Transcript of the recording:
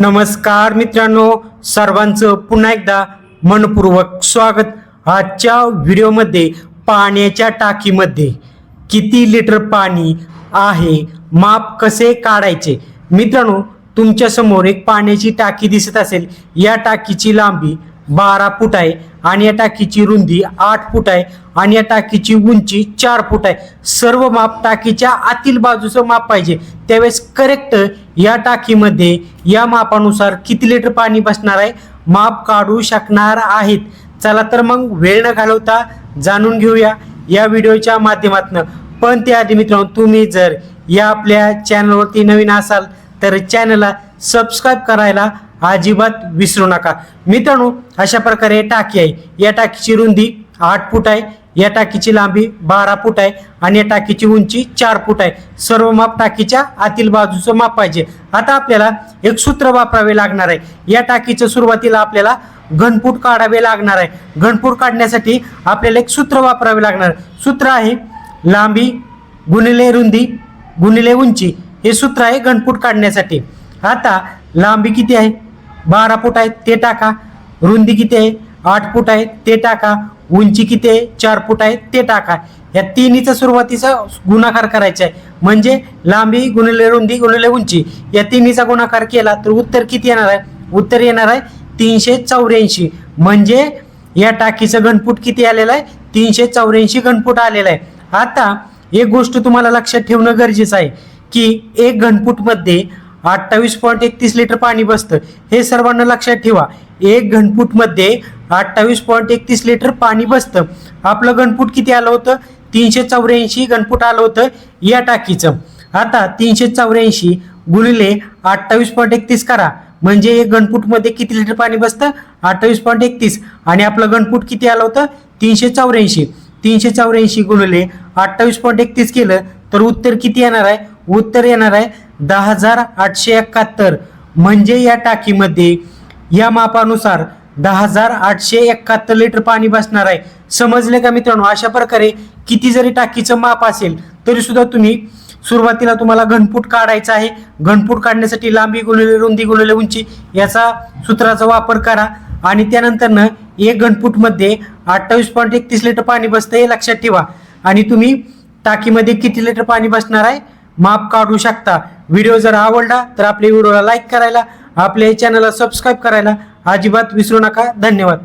नमस्कार मित्रांनो सर्वांचं पुन्हा एकदा मनपूर्वक स्वागत. आजच्या व्हिडिओमध्ये पाण्याच्या टाकीमध्ये किती लिटर पाणी आहे माप कसे काढायचे? मित्रांनो तुमच्यासमोर एक पाण्याची टाकी दिसत असेल. या टाकीची लांबी बारा फूट आहे. आणि या टाकीची रुंदी आठ फूट आहे आणि या टाकीची उंची चार फूट आहे. सर्व माप टाकीच्या आतील बाजूचं माप पाहिजे. त्यावेळेस करेक्ट या टाकीमध्ये या मापानुसार किती लिटर पाणी बसणार आहे? माप काढू शकणार आहेत. चला तर मग वेळ न घालवता जाणून घेऊया या व्हिडिओच्या माध्यमातून. पण त्याआधी मित्रांनो तुम्ही जर या आपल्या चॅनलवरती नवीन असाल तर चॅनलला सबस्क्राईब करायला अजिबात विसरू नका. मित्रांनो अशा प्रकारे टाकी आहे. या टाकीची रुंदी आठ फूट आहे या टाकीची लांबी बारा फूट आहे आणि या टाकीची उंची चार फूट आहे. सर्व माप टाकीच्या आतील बाजूचं माप पाहिजे. आता आपल्याला एक सूत्र वापरावे लागणार आहे. या टाकीचं सुरुवातीला आपल्याला घनफूट काढावे लागणार आहे. घनफूट काढण्यासाठी आपल्याला एक सूत्र वापरावे लागणार. आहे सूत्र आहे लांबी गुणिले रुंदी गुणिले उंची. हे सूत्र आहे घनफूट काढण्यासाठी. आता लांबी किती आहे? बारा फूट आहेत ते टाका. रुंदी किती आहे? आठ फूट आहे ते टाका. उंची किती आहे? चार फूट आहे ते टाका. या तिन्हीचा सुरुवातीचा गुणाकार करायचा आहे. म्हणजे लांबी गुणिले रुंदी गुणिले उंची. या तिन्हीचा गुणाकार केला तर उत्तर किती येणार आहे? उत्तर येणार आहे तीनशे चौऱ्याऐंशी. म्हणजे या टाकीचं घनफूट किती आलेलं आहे? तीनशे चौऱ्याऐंशी घनफूट आलेलं आहे. आता एक गोष्ट तुम्हाला लक्षात ठेवणं गरजेचं आहे की एक घनफूटमध्ये अठ्ठावीस पॉईंट एकतीस लिटर पाणी बसतं. हे सर्वांना लक्षात ठेवा. एक घनफूटमध्ये अठ्ठावीस पॉईंट एकतीस लिटर पाणी बसतं. आपलं घनफूट किती आलं होतं? तीनशे चौऱ्याऐंशी घनफूट आलं होतं या टाकीचं. आता तीनशे चौऱ्याऐंशी गुणिले अठ्ठावीस पॉईंट एकतीस करा. म्हणजे एक घनफूटमध्ये किती लिटर पाणी बसतं? अठ्ठावीस पॉईंट एकतीस. आणि आपलं घनफूट किती आलं होतं? तीनशे चौऱ्याऐंशी. तीनशे चौऱ्याऐंशी गुणिले अठ्ठावीस पॉईंट एकतीस केलं तर उत्तर किती येणार आहे? उत्तर येणार आहे दहा हजार आठशे एकाहत्तर. म्हणजे या टाकीमध्ये या मापानुसार दहा हजार आठशे एकाहत्तर लिटर पाणी बसणार आहे. समजले का मित्रांनो? अशा प्रकारे किती जरी टाकीचं माप असेल तरी सुद्धा तुम्ही सुरुवातीला तुम्हाला घनफूट काढायचा आहे. घनफूट काढण्यासाठी लांबी गुणिले रुंदी गुणिले उंची याचा सूत्राचा वापर करा. आणि त्यानंतरनं एक घनफूटमध्ये अठ्ठावीस पॉईंट एकतीस लिटर पाणी बसतं हे लक्षात ठेवा. आणि तुम्ही टाकीमध्ये किती लिटर पाणी बसणार आहे? माप काढू शकता. व्हिडिओ जर आवडला तर आपल्या व्हिडिओला लाईक करायला आपल्या चॅनलला सबस्क्राईब करायला अजिबात विसरू नका. धन्यवाद.